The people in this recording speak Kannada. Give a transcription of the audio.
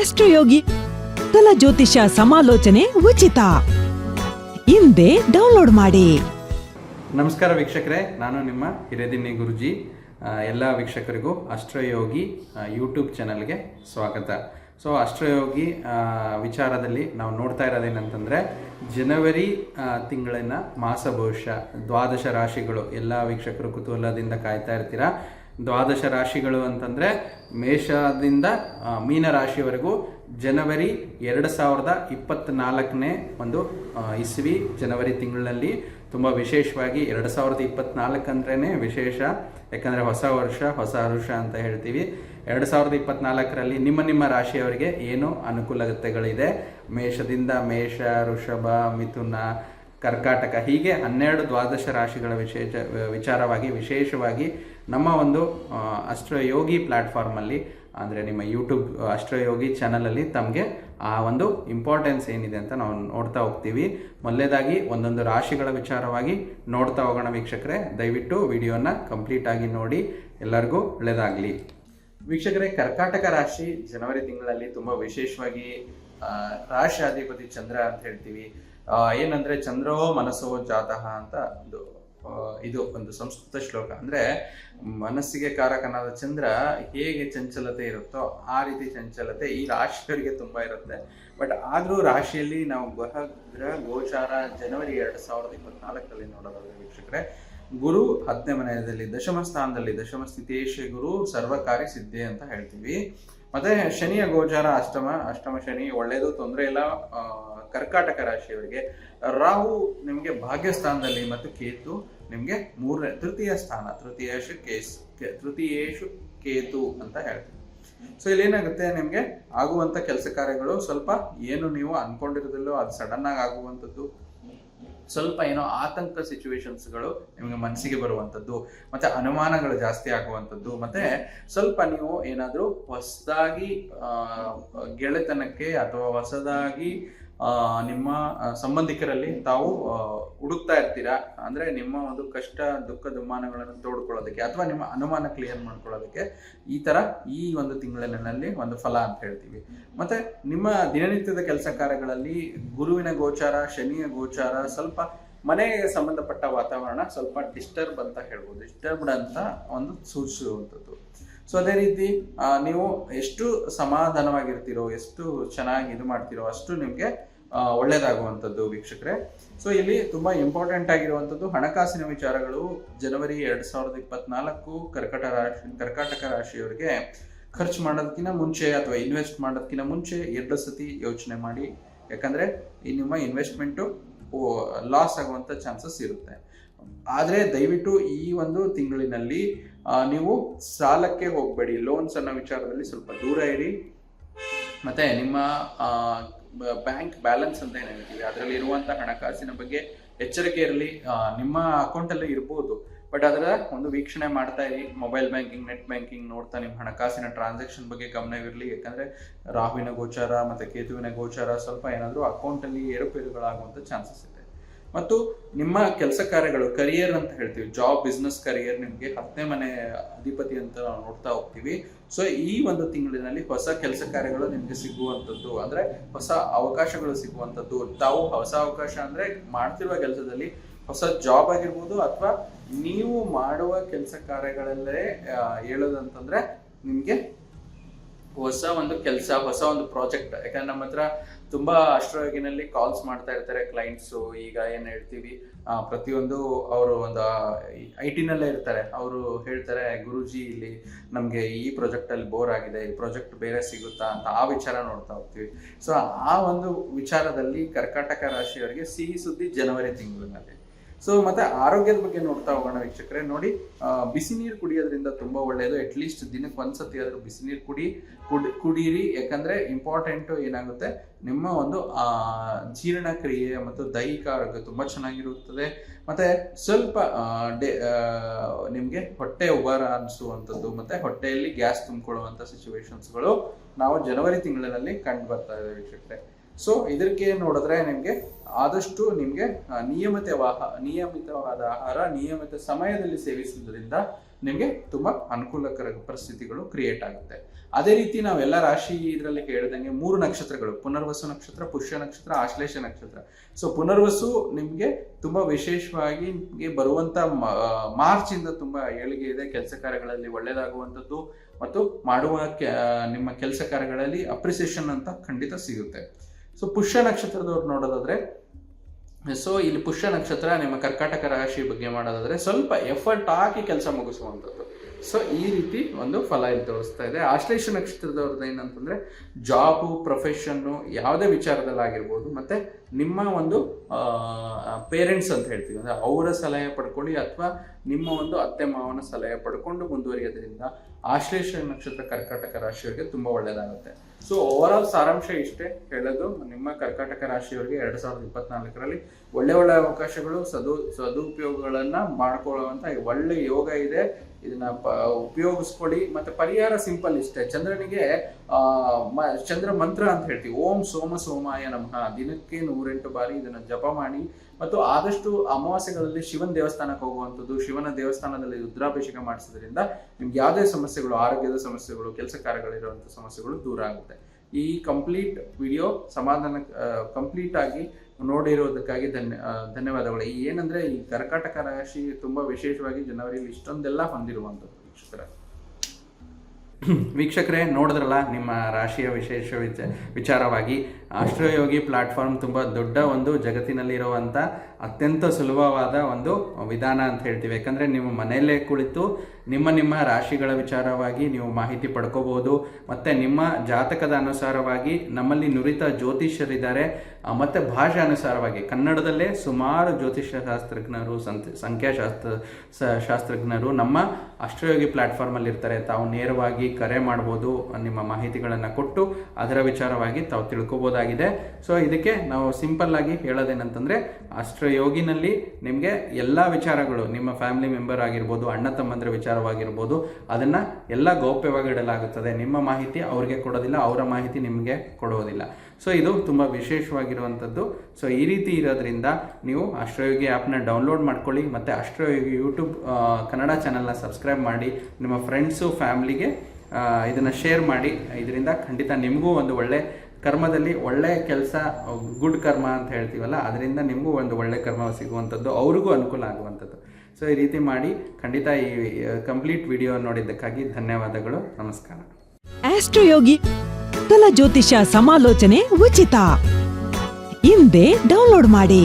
ಆಸ್ಟ್ರೋಯೋಗಿ ತಲ ಜ್ಯೋತಿಷ ಸಮಾಲೋಚನೆ ಉಚಿತ. ಹಿಂದೆ ಡೌನ್ಲೋಡ್ ಮಾಡಿ. ನಮಸ್ಕಾರ ವೀಕ್ಷಕರೇ, ನಾನು ನಿಮ್ಮ ಹಿರೇದಿನ್ನಿ ಗುರುಜಿ. ಎಲ್ಲ ವೀಕ್ಷಕರಿಗೂ ಅಷ್ಟ್ರಯೋಗಿ ಯೂಟ್ಯೂಬ್ ಚಾನಲ್ಗೆ ಸ್ವಾಗತ. ಸೊ ಅಷ್ಟ್ರಯೋಗಿ ವಿಚಾರದಲ್ಲಿ ನಾವು ನೋಡ್ತಾ ಇರೋದೇನಂತಂದರೆ, ಜನವರಿ ತಿಂಗಳಿನ ಮಾಸ ಭವಿಷ್ಯ ದ್ವಾದಶ ರಾಶಿಗಳು, ಎಲ್ಲ ವೀಕ್ಷಕರು ಕುತೂಹಲದಿಂದ ಕಾಯ್ತಾ ಇರ್ತೀರಾ? ದ್ವಾದಶ ರಾಶಿಗಳು ಅಂತಂದರೆ ಮೇಷದಿಂದ ಮೀನ ರಾಶಿವರೆಗೂ ಜನವರಿ ಎರಡು ಸಾವಿರದ ಇಪ್ಪತ್ತ್ನಾಲ್ಕನೇ ಒಂದು ಇಸ್ವಿ ಜನವರಿ ತಿಂಗಳಲ್ಲಿ ತುಂಬ ವಿಶೇಷವಾಗಿ ಎರಡು ಸಾವಿರದ ಇಪ್ಪತ್ನಾಲ್ಕು ಅಂದ್ರೇ ವಿಶೇಷ. ಯಾಕಂದರೆ ಹೊಸ ವರ್ಷ, ಹೊಸ ಋಷ ಅಂತ ಹೇಳ್ತೀವಿ. ಎರಡು ಸಾವಿರದ ಇಪ್ಪತ್ನಾಲ್ಕರಲ್ಲಿ ನಿಮ್ಮ ನಿಮ್ಮ ರಾಶಿಯವರಿಗೆ ಏನು ಅನುಕೂಲತೆಗಳಿದೆ? ಮೇಷದಿಂದ ಮೇಷ ಋಷಭ ಮಿಥುನ ಕರ್ಕಾಟಕ. ಹೀಗೆ ಹನ್ನೆರಡು ದ್ವಾದಶ ರಾಶಿಗಳ ವಿಶೇಷ, ವಿಚಾರವಾಗಿ ವಿಶೇಷವಾಗಿ ನಮ್ಮ ಒಂದು ಅಷ್ಟ್ರಯೋಗಿ ಪ್ಲ್ಯಾಟ್ಫಾರ್ಮಲ್ಲಿ ಅಂದರೆ ನಿಮ್ಮ ಯೂಟ್ಯೂಬ್ ಅಷ್ಟ್ರಯೋಗಿ ಚಾನಲಲ್ಲಿ ತಮಗೆ ಆ ಒಂದು ಇಂಪಾರ್ಟೆನ್ಸ್ ಏನಿದೆ ಅಂತ ನಾವು ನೋಡ್ತಾ ಹೋಗ್ತೀವಿ. ಮೊದಲೇದಾಗಿ ಒಂದೊಂದು ರಾಶಿಗಳ ವಿಚಾರವಾಗಿ ನೋಡ್ತಾ ಹೋಗೋಣ ವೀಕ್ಷಕರೇ. ದಯವಿಟ್ಟು ವಿಡಿಯೋನ ಕಂಪ್ಲೀಟ್ ಆಗಿ ನೋಡಿ. ಎಲ್ಲರಿಗೂ ಒಳ್ಳೆಯದಾಗಲಿ ವೀಕ್ಷಕರೇ, ಕರ್ಕಾಟಕ ರಾಶಿ ಜನವರಿ ತಿಂಗಳಲ್ಲಿ ತುಂಬ ವಿಶೇಷವಾಗಿ ರಾಶಿ ಅಧಿಪತಿ ಚಂದ್ರ ಅಂತ ಹೇಳ್ತೀವಿ. ಏನಂದ್ರೆ ಚಂದ್ರೋ ಮನಸ್ಸೋ ಜಾತಃ ಅಂತ ಒಂದು ಇದು ಒಂದು ಸಂಸ್ಕೃತ ಶ್ಲೋಕ. ಅಂದ್ರೆ ಮನಸ್ಸಿಗೆ ಕಾರಕನಾದ ಚಂದ್ರ ಹೇಗೆ ಚಂಚಲತೆ ಇರುತ್ತೋ ಆ ರೀತಿ ಚಂಚಲತೆ ಈ ರಾಶಿಗಳಿಗೆ ತುಂಬಾ ಇರುತ್ತೆ. ಬಟ್ ಆದ್ರೂ ರಾಶಿಯಲ್ಲಿ ನಾವು ಗ್ರಹ ಗ್ರಹ, ಗೋಚಾರ, ಜನವರಿ ಎರಡ್ ಸಾವಿರದ ಇಪ್ಪತ್ನಾಲ್ಕರಲ್ಲಿ ನೋಡೋದಾದ್ರೆ ವೀಕ್ಷಕರೇ, ಗುರು ಹತ್ತನೇ ಮನೆಯಲ್ಲಿ ದಶಮ ಸ್ಥಾನದಲ್ಲಿ, ದಶಮ ಸ್ಥಿತೇಶ ಗುರು ಸರ್ವಕಾರಿ ಸಿದ್ಧಿ ಅಂತ ಹೇಳ್ತೀವಿ. ಮತ್ತೆ ಶನಿಯ ಗೋಚಾರ ಅಷ್ಟಮ ಅಷ್ಟಮ ಶನಿ ಒಳ್ಳೇದು, ತೊಂದರೆ ಇಲ್ಲ. ಕರ್ಕಾಟಕ ರಾಶಿಯವರಿಗೆ ರಾಹು ನಿಮಗೆ ಭಾಗ್ಯಸ್ಥಾನದಲ್ಲಿ ಮತ್ತು ಕೇತು ನಿಮಗೆ ಮೂರನೇ, ತೃತೀಯ ಸ್ಥಾನ, ತೃತೀಯೇಶು ಕೇಸ್ ತೃತೀಯೇಶು ಕೇತು ಅಂತ ಹೇಳ್ತೀವಿ. ಸೊ ಇಲ್ಲಿ ಏನಾಗುತ್ತೆ ನಿಮಗೆ ಆಗುವಂತ ಕೆಲಸ ಕಾರ್ಯಗಳು ಸ್ವಲ್ಪ ಏನು ನೀವು ಅನ್ಕೊಂಡಿರೋದಿಲ್ಲೋ ಅದು ಸಡನ್ ಆಗಿ ಆಗುವಂಥದ್ದು. ಸ್ವಲ್ಪ ಏನೋ ಆತಂಕ ಸಿಚುವೇಶನ್ಸ್ಗಳು ನಿಮಗೆ ಮನಸ್ಸಿಗೆ ಬರುವಂಥದ್ದು, ಮತ್ತೆ ಅನುಮಾನಗಳು ಜಾಸ್ತಿ ಆಗುವಂಥದ್ದು, ಮತ್ತೆ ಸ್ವಲ್ಪ ನೀವು ಏನಾದರೂ ಹೊಸದಾಗಿ ಗೆಳೆತನಕ್ಕೆ ಅಥವಾ ಹೊಸದಾಗಿ ನಿಮ್ಮ ಸಂಬಂಧಿಕರಲ್ಲಿ ತಾವು ಹುಡುಕ್ತಾ ಇರ್ತೀರಾ? ಅಂದ್ರೆ ನಿಮ್ಮ ಒಂದು ಕಷ್ಟ, ದುಃಖ ದುಮ್ಮಾನಗಳನ್ನು ತೋಡ್ಕೊಳ್ಳೋದಕ್ಕೆ ಅಥವಾ ನಿಮ್ಮ ಅನುಮಾನ ಕ್ಲಿಯರ್ ಮಾಡ್ಕೊಳ್ಳೋದಕ್ಕೆ ಈ ತರ ಈ ಒಂದು ತಿಂಗಳಿನಲ್ಲಿ ಒಂದು ಫಲ ಅಂತ ಹೇಳ್ತೀವಿ. ಮತ್ತೆ ನಿಮ್ಮ ದಿನನಿತ್ಯದ ಕೆಲಸ ಕಾರ್ಯಗಳಲ್ಲಿ ಗುರುವಿನ ಗೋಚಾರ, ಶನಿಯ ಗೋಚಾರ, ಸ್ವಲ್ಪ ಮನೆಗೆ ಸಂಬಂಧಪಟ್ಟ ವಾತಾವರಣ ಸ್ವಲ್ಪ ಡಿಸ್ಟರ್ಬ್ ಅಂತ ಹೇಳ್ಬೋದು. ಡಿಸ್ಟರ್ಬ್ಡ್ ಅಂತ ಒಂದು ಸೂಚಿಸುವಂಥದ್ದು. ಸೊ ಅದೇ ರೀತಿ ನೀವು ಎಷ್ಟು ಸಮಾಧಾನವಾಗಿರ್ತೀರೋ, ಎಷ್ಟು ಚೆನ್ನಾಗಿ ಇದು ಮಾಡ್ತೀರೋ, ಅಷ್ಟು ನಿಮಗೆ ಒಳ್ಳೇದಾಗುವಂಥದ್ದು ವೀಕ್ಷಕರೇ. ಸೊ ಇಲ್ಲಿ ತುಂಬಾ ಇಂಪಾರ್ಟೆಂಟ್ ಆಗಿರುವಂಥದ್ದು ಹಣಕಾಸಿನ ವಿಚಾರಗಳು. ಜನವರಿ ಎರಡ್ ಸಾವಿರದ ಇಪ್ಪತ್ನಾಲ್ಕು ಕರ್ಕಟ ರಾಶಿ, ಕರ್ಕಾಟಕ ರಾಶಿಯವರಿಗೆ ಖರ್ಚು ಮಾಡೋದಕ್ಕಿಂತ ಮುಂಚೆ ಅಥವಾ ಇನ್ವೆಸ್ಟ್ ಮಾಡೋದಕ್ಕಿಂತ ಮುಂಚೆ ಎರಡು ಸತಿ ಯೋಚನೆ ಮಾಡಿ. ಯಾಕಂದ್ರೆ ಈ ನಿಮ್ಮ ಇನ್ವೆಸ್ಟ್ಮೆಂಟು ಲಾಸ್ ಆಗುವಂಥ ಚಾನ್ಸಸ್ ಇರುತ್ತೆ. ಆದರೆ ದಯವಿಟ್ಟು ಈ ಒಂದು ತಿಂಗಳಿನಲ್ಲಿ ನೀವು ಸಾಲಕ್ಕೆ ಹೋಗಬೇಡಿ. ಲೋನ್ಸ್ ಅನ್ನೋ ವಿಚಾರದಲ್ಲಿ ಸ್ವಲ್ಪ ದೂರ ಇರಿ. ಮತ್ತೆ ನಿಮ್ಮ ಬ್ಯಾಂಕ್ ಬ್ಯಾಲೆನ್ಸ್ ಅಂತ ಏನು ಹೇಳ್ತೀವಿ? ಅದರಲ್ಲಿ ಇರುವಂತ ಹಣಕಾಸಿನ ಬಗ್ಗೆ ಎಚ್ಚರಿಕೆ ಇರಲಿ ನಿಮ್ಮ ಅಕೌಂಟಲ್ಲಿ ಇರ್ಬೋದು. ಬಟ್ ಅದರ ಒಂದು ವೀಕ್ಷಣೆ ಮಾಡ್ತಾ ಇರಿ. ಮೊಬೈಲ್ ಬ್ಯಾಂಕಿಂಗ್ ನೆಟ್ ಬ್ಯಾಂಕಿಂಗ್ ನೋಡ್ತಾ ನಿಮ್ಮ ಹಣಕಾಸಿನ ಟ್ರಾನ್ಸಾಕ್ಷನ್ ಬಗ್ಗೆ ಗಮನವಿರಲಿ. ಯಾಕಂದ್ರೆ ರಾಹುವಿನ ಗೋಚಾರ ಮತ್ತೆ ಕೇತುವಿನ ಗೋಚಾರ ಸ್ವಲ್ಪ ಏನಾದರೂ ಅಕೌಂಟಲ್ಲಿ ಏರುಪೇರುಗಳಾಗುವಂತ ಚಾನ್ಸಸ್ ಇದೆ. ಮತ್ತು ನಿಮ್ಮ ಕೆಲಸ ಕಾರ್ಯಗಳು ಕರಿಯರ್ ಅಂತ ಹೇಳ್ತೀವಿ. ಜಾಬ್ ಬಿಸ್ನೆಸ್ ಕರಿಯರ್ ನಿಮಗೆ ಹತ್ತನೇ ಮನೆ ಅಧಿಪತಿ ಅಂತ ನಾವು ನೋಡ್ತಾ ಹೋಗ್ತೀವಿ. ಸೊ ಈ ಒಂದು ತಿಂಗಳಿನಲ್ಲಿ ಹೊಸ ಕೆಲಸ ಕಾರ್ಯಗಳು ನಿಮಗೆ ಸಿಗುವಂಥದ್ದು. ಅಂದ್ರೆ ಹೊಸ ಅವಕಾಶಗಳು ಸಿಗುವಂಥದ್ದು. ತಾವು ಹೊಸ ಅವಕಾಶ ಅಂದ್ರೆ ಮಾಡ್ತಿರುವ ಕೆಲಸದಲ್ಲಿ ಹೊಸ ಜಾಬ್ ಆಗಿರ್ಬೋದು ಅಥವಾ ನೀವು ಮಾಡುವ ಕೆಲಸ ಕಾರ್ಯಗಳಲ್ಲೇ ಹೇಳೋದಂತಂದ್ರೆ ನಿಮಗೆ ಹೊಸ ಒಂದು ಕೆಲಸ, ಹೊಸ ಒಂದು ಪ್ರಾಜೆಕ್ಟ್ ಯಾಕಂದ್ರೆ ನಮ್ಮ ಹತ್ರ ತುಂಬಾ ಅಷ್ಟರೊಳಗಿನಲ್ಲಿ ಕಾಲ್ಸ್ ಮಾಡ್ತಾ ಇರ್ತಾರೆ ಕ್ಲೈಂಟ್ಸು ಈಗ ಏನು ಹೇಳ್ತೀವಿ ಪ್ರತಿಯೊಂದು ಅವರು ಒಂದು ಐ ಟಿನಲ್ಲೇ ಇರ್ತಾರೆ. ಅವರು ಹೇಳ್ತಾರೆ, ಗುರುಜಿ, ಇಲ್ಲಿ ನಮಗೆ ಈ ಪ್ರಾಜೆಕ್ಟ್ ಅಲ್ಲಿ ಬೋರ್ ಆಗಿದೆ. ಈ ಪ್ರಾಜೆಕ್ಟ್ ಬೇರೆ ಸಿಗುತ್ತಾ ಅಂತ ಆ ವಿಚಾರ ನೋಡ್ತಾ ಹೋಗ್ತೀವಿ. ಸೊ ಆ ಒಂದು ವಿಚಾರದಲ್ಲಿ ಕರ್ಕಾಟಕ ರಾಶಿಯವರಿಗೆ ಸಿಹಿ ಸುದ್ದಿ ಜನವರಿ ತಿಂಗಳಿನಲ್ಲಿ. ಸೊ ಮತ್ತೆ ಆರೋಗ್ಯದ ಬಗ್ಗೆ ನೋಡ್ತಾ ಹೋಗೋಣ ವೀಕ್ಷಕರೇ. ನೋಡಿ ಬಿಸಿ ನೀರು ಕುಡಿಯೋದ್ರಿಂದ ತುಂಬಾ ಒಳ್ಳೆಯದು ಅಟ್ ಲೀಸ್ಟ್ ದಿನಕ್ಕೆ ಒಂದ್ಸತಿ ಆದ್ರೂ ಬಿಸಿ ನೀರು ಕುಡಿ ಕುಡಿ ಕುಡೀರಿ. ಯಾಕಂದ್ರೆ ಇಂಪಾರ್ಟೆಂಟ್ ಏನಾಗುತ್ತೆ? ನಿಮ್ಮ ಒಂದು ಜೀರ್ಣಕ್ರಿಯೆ ಮತ್ತು ದೈಹಿಕ ಆರೋಗ್ಯ ತುಂಬಾ ಚೆನ್ನಾಗಿರುತ್ತದೆ. ಮತ್ತೆ ಸ್ವಲ್ಪ ಆ, ನಿಮ್ಗೆ ಹೊಟ್ಟೆ ಉಬ್ಬರ ಅನಿಸುವಂಥದ್ದು ಮತ್ತೆ ಹೊಟ್ಟೆಯಲ್ಲಿ ಗ್ಯಾಸ್ ತುಂಬಿಕೊಳ್ಳುವಂಥ ಸಿಚುವೇಶನ್ಸ್ಗಳು ನಾವು ಜನವರಿ ತಿಂಗಳಿನಲ್ಲಿ ಕಂಡು ಬರ್ತಾ ಇದೆ ವೀಕ್ಷಕರೇ. ಸೊ ಇದಕ್ಕೆ ನೋಡಿದ್ರೆ ನಿಮಗೆ ಆದಷ್ಟು ನಿಮಗೆ ನಿಯಮಿತವಾದ ನಿಯಮಿತವಾದ ಆಹಾರ, ನಿಯಮಿತ ಸಮಯದಲ್ಲಿ ಸೇವಿಸುವುದರಿಂದ ನಿಮಗೆ ತುಂಬಾ ಅನುಕೂಲಕರ ಪರಿಸ್ಥಿತಿಗಳು ಕ್ರಿಯೇಟ್ ಆಗುತ್ತೆ. ಅದೇ ರೀತಿ ನಾವೆಲ್ಲ ರಾಶಿ ಇದರಲ್ಲಿ ಹೇಳಿದಂಗೆ ಮೂರು ನಕ್ಷತ್ರಗಳು, ಪುನರ್ವಸು ನಕ್ಷತ್ರ, ಪುಷ್ಯ ನಕ್ಷತ್ರ, ಆಶ್ಲೇಷ ನಕ್ಷತ್ರ. ಸೊ ಪುನರ್ವಸು ನಿಮಗೆ ತುಂಬಾ ವಿಶೇಷವಾಗಿ ನಿಮ್ಗೆ ಮ- ಮಾರ್ಚ್ ಇಂದ ತುಂಬಾ ಏಳಿಗೆ ಇದೆ, ಕೆಲಸ ಕಾರ್ಯಗಳಲ್ಲಿ ಒಳ್ಳೇದಾಗುವಂಥದ್ದು ಮತ್ತು ಮಾಡುವ ನಿಮ್ಮ ಕೆಲಸ ಕಾರ್ಯಗಳಲ್ಲಿ ಅಪ್ರಿಸಿಯೇಷನ್ ಅಂತ ಖಂಡಿತ ಸಿಗುತ್ತೆ. ಸೊ ಪುಷ್ಯ ನಕ್ಷತ್ರದವ್ರು ನೋಡೋದಾದ್ರೆ ಸೊ ಇಲ್ಲಿ ಪುಷ್ಯ ನಕ್ಷತ್ರ ನಿಮ್ಮ ಕರ್ಕಾಟಕ ರಾಶಿ ಬಗ್ಗೆ ಮಾಡೋದಾದ್ರೆ, ಸ್ವಲ್ಪ ಎಫರ್ಟ್ ಹಾಕಿ ಕೆಲಸ ಮುಗಿಸುವಂಥದ್ದು. ಸೊ ಈ ರೀತಿ ಒಂದು ಫಲ ಇಲ್ಲಿ ತೋರಿಸ್ತಾ ಇದೆ. ಆಶ್ಲೇಷ ನಕ್ಷತ್ರದವ್ರದ್ದು ಏನಂತಂದ್ರೆ ಜಾಬು ಪ್ರೊಫೆಷನ್ನು ಯಾವುದೇ ವಿಚಾರದಲ್ಲಿ ಆಗಿರ್ಬೋದು, ಮತ್ತೆ ನಿಮ್ಮ ಒಂದು ಪೇರೆಂಟ್ಸ್ ಅಂತ ಹೇಳ್ತೀವಿ. ಅಂದ್ರೆ ಅವರ ಸಲಹೆ ಪಡ್ಕೊಳ್ಳಿ ಅಥವಾ ನಿಮ್ಮ ಒಂದು ಅತ್ತೆ ಮಾವನ ಸಲಹೆ ಪಡ್ಕೊಂಡು ಮುಂದುವರಿಯೋದ್ರಿಂದ ಆಶ್ಲೇಷ ನಕ್ಷತ್ರ ಕರ್ಕಾಟಕ ರಾಶಿಯವರಿಗೆ ತುಂಬಾ ಒಳ್ಳೇದಾಗುತ್ತೆ. ಸೊ ಓವರ್ ಆಲ್ ಸಾರಾಂಶ ಇಷ್ಟೇ ಹೇಳೋದು. ನಿಮ್ಮ ಕರ್ಕಾಟಕ ರಾಶಿಯವರಿಗೆ ಎರಡ್ ಸಾವಿರದ ಇಪ್ಪತ್ನಾಲ್ಕರಲ್ಲಿ ಒಳ್ಳೆ ಒಳ್ಳೆ ಅವಕಾಶಗಳು, ಸದು, ಸದುಪಯೋಗಗಳನ್ನ ಮಾಡ್ಕೊಳ್ಳುವಂತ ಒಳ್ಳೆ ಯೋಗ ಇದೆ. ಇದನ್ನ ಪ- ಉಪಯೋಗಿಸ್ಕೊಳ್ಳಿ ಮತ್ತೆ ಪರಿಹಾರ ಸಿಂಪಲ್ ಇಷ್ಟೇ. ಚಂದ್ರನಿಗೆ, ಆ, ಮ- ಚಂದ್ರ ಮಂತ್ರ ಅಂತ ಹೇಳ್ತೀವಿ. ಓಂ ಸೋಮ ಸೋಮಾಯ ನಮಃ. ದಿನಕ್ಕೆ ನೂರೆಂಟು ಬಾರಿ ಇದನ್ನ ಜಪ ಮಾಡಿ. ಮತ್ತು ಆದಷ್ಟು ಅಮಾವಾಸ್ಯೆಗಳಲ್ಲಿ ಶಿವನ ದೇವಸ್ಥಾನಕ್ಕೆ ಹೋಗುವಂಥದ್ದು ಶಿವನ ದೇವಸ್ಥಾನದಲ್ಲಿ ರುದ್ರಾಭಿಷೇಕ ಮಾಡಿಸೋದ್ರಿಂದ ನಿಮ್ಗೆ ಯಾವುದೇ ಸಮಸ್ಯೆಗಳು, ಆರೋಗ್ಯದ ಸಮಸ್ಯೆಗಳು, ಕೆಲಸ ಕಾರ್ಯಗಳಿರುವಂಥ ಸಮಸ್ಯೆಗಳು ದೂರ ಆಗುತ್ತೆ. ಈ ಕಂಪ್ಲೀಟ್ ವಿಡಿಯೋ ಸಮಾಧಾನ ಕಂಪ್ಲೀಟ್ ಆಗಿ ನೋಡಿರೋದಕ್ಕಾಗಿ ಧನ್ಯ ಧನ್ಯವಾದಗಳು. ಏನಂದ್ರೆ ಈ ಕರ್ಕಾಟಕ ರಾಶಿ ತುಂಬಾ ವಿಶೇಷವಾಗಿ ಜನವರಿಯಲ್ಲಿ ಇಷ್ಟೊಂದೆಲ್ಲ ಹೊಂದಿರುವಂಥದ್ದು ವೀಕ್ಷಕರ. ವೀಕ್ಷಕರೇ, ನೋಡಿದ್ರಲ್ಲ ನಿಮ್ಮ ರಾಶಿಯ ವಿಶೇಷ ವಿಚ, ವಿಚಾರವಾಗಿ. ಆಶ್ರಯೋಗಿ ಪ್ಲಾಟ್ಫಾರ್ಮ್ ತುಂಬಾ ದೊಡ್ಡ ಒಂದು ಜಗತ್ತಿನಲ್ಲಿರುವಂಥ ಅತ್ಯಂತ ಸುಲಭವಾದ ಒಂದು ವಿಧಾನ ಅಂತ ಹೇಳ್ತೀವಿ. ಯಾಕಂದರೆ ನೀವು ಮನೆಯಲ್ಲೇ ಕುಳಿತು ನಿಮ್ಮ ನಿಮ್ಮ ರಾಶಿಗಳ ವಿಚಾರವಾಗಿ ನೀವು ಮಾಹಿತಿ ಪಡ್ಕೋಬೋದು ಮತ್ತು ನಿಮ್ಮ ಜಾತಕದ ಅನುಸಾರವಾಗಿ ನಮ್ಮಲ್ಲಿ ನುರಿತ ಜ್ಯೋತಿಷ್ಯರಿದ್ದಾರೆ. ಮತ್ತು ಭಾಷೆ ಅನುಸಾರವಾಗಿ ಕನ್ನಡದಲ್ಲೇ ಸುಮಾರು ಜ್ಯೋತಿಷ್ಯ ಶಾಸ್ತ್ರಜ್ಞರು ಸಂತ್, ಸಂಖ್ಯಾಶಾಸ್ತ್ರ ಶಾಸ್ತ್ರಜ್ಞರು ನಮ್ಮ ಅಷ್ಟಯೋಗಿ ಪ್ಲಾಟ್ಫಾರ್ಮಲ್ಲಿ ಇರ್ತಾರೆ ತಾವು ನೇರವಾಗಿ ಕರೆ ಮಾಡ್ಬೋದು, ನಿಮ್ಮ ಮಾಹಿತಿಗಳನ್ನು ಕೊಟ್ಟು ಅದರ ವಿಚಾರವಾಗಿ ತಾವು ತಿಳ್ಕೊಬೋದಾಗಿದೆ. ಸೊ ಇದಕ್ಕೆ ನಾವು ಸಿಂಪಲ್ಲಾಗಿ ಹೇಳೋದೇನಂತಂದರೆ ಹೇಳೋದೇನಂತಂದ್ರೆ ಅಷ್ಟಯೋಗಿನಲ್ಲಿ ನಿಮಗೆ ಎಲ್ಲ ವಿಚಾರಗಳು, ನಿಮ್ಮ ಫ್ಯಾಮಿಲಿ ಮೆಂಬರ್ ಆಗಿರ್ಬೋದು, ಅಣ್ಣ ತಮ್ಮಂದ್ರ ವಿಚಾರವಾಗಿರ್ಬೋದು, ಅದನ್ನು ಎಲ್ಲ ಗೌಪ್ಯವಾಗಿ ಇಡಲಾಗುತ್ತದೆ. ನಿಮ್ಮ ಮಾಹಿತಿ ಅವ್ರಿಗೆ ಕೊಡೋದಿಲ್ಲ, ಅವರ ಮಾಹಿತಿ ನಿಮಗೆ ಕೊಡೋದಿಲ್ಲ. ಸೊ ಇದು ತುಂಬ ವಿಶೇಷವಾಗಿರುವಂಥದ್ದು. ಸೊ ಈ ರೀತಿ ಇರೋದ್ರಿಂದ ನೀವು ಅಷ್ಟ್ರಯೋಗಿ ಆ್ಯಪ್ನ ಡೌನ್ಲೋಡ್ ಮಾಡ್ಕೊಳ್ಳಿ, ಮತ್ತು ಅಷ್ಟ್ರಯೋಗಿ ಯೂಟ್ಯೂಬ್ ಕನ್ನಡ ಚಾನಲ್ನ ಸಬ್ಸ್ಕ್ರೈಬ್ ಮಾಡಿ, ನಿಮ್ಮ ಫ್ರೆಂಡ್ಸು ಫ್ಯಾಮ್ಲಿಗೆ ಇದನ್ನು ಶೇರ್ ಮಾಡಿ. ಇದರಿಂದ ಖಂಡಿತ ನಿಮಗೂ ಒಂದು ಒಳ್ಳೆ ಕರ್ಮದಲ್ಲಿ ಒಳ್ಳೆಯ ಕೆಲಸ, ಗುಡ್ ಕರ್ಮ ಅಂತ ಹೇಳ್ತೀವಲ್ಲ, ಅದರಿಂದ ನಿಮಗೂ ಒಂದು ಒಳ್ಳೆ ಕರ್ಮ ಸಿಗುವಂಥದ್ದು, ಅವ್ರಿಗೂ ಅನುಕೂಲ ಆಗುವಂಥದ್ದು. ಸೊ ಈ ರೀತಿ ಮಾಡಿ ಖಂಡಿತ ಈ ಕಂಪ್ಲೀಟ್ ವಿಡಿಯೋ ನೋಡಿದ್ದಕ್ಕಾಗಿ ಧನ್ಯವಾದಗಳು. ನಮಸ್ಕಾರ. ಆಸ್ಟ್ರೋಯೋಗಿ ಜ್ಯೋತಿಷ ಸಮಾಲೋಚನೆ ಉಚಿತ ಹಿಂದೆ ಡೌನ್ಲೋಡ್ ಮಾಡಿ.